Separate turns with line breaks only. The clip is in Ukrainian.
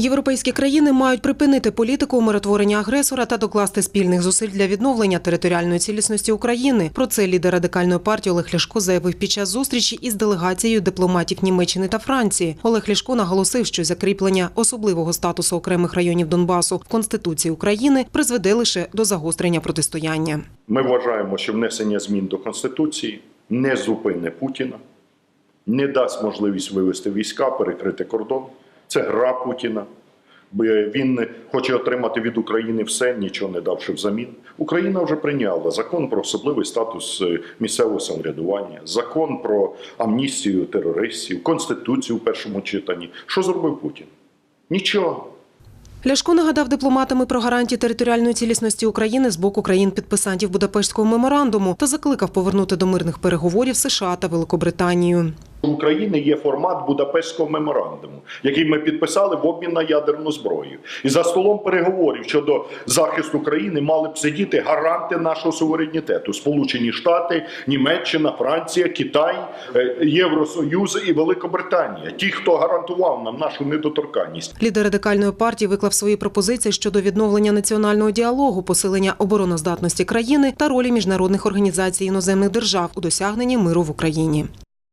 Європейські країни мають припинити політику умиротворення агресора та докласти спільних зусиль для відновлення територіальної цілісності України. Про це лідер радикальної партії Олег Ляшко заявив під час зустрічі із делегацією дипломатів Німеччини та Франції. Олег Ляшко наголосив, що закріплення особливого статусу окремих районів Донбасу в Конституції України призведе лише до загострення протистояння.
Ми вважаємо, що внесення змін до Конституції не зупине Путіна, не дасть можливість вивести війська, перекрити кордон. Це гра Путіна. Бо Він хоче отримати від України все, нічого не давши взамін. Україна вже прийняла закон про особливий статус е, місцевого самоврядування, закон про амністію терористів, конституцію в першому читанні. Що зробив Путін? Нічого.
Ляшко нагадав дипломатами про гарантії територіальної цілісності України з боку країн-підписантів Будапештського меморандуму та закликав повернути до мирних переговорів США та Великобританію.
України є формат Будапештського меморандуму, який ми підписали в обмін на ядерну зброю. І за столом переговорів щодо захисту країни мали б сидіти гаранти нашого суверенітету: Сполучені Штати, Німеччина, Франція, Китай, е, Євросоюз і Великобританія. Ті, хто гарантував нам нашу недоторканність.
Лідер радикальної партії виклав свої пропозиції щодо відновлення національного діалогу, посилення обороноздатності країни та ролі міжнародних організацій іноземних держав у досягненні миру в Україні.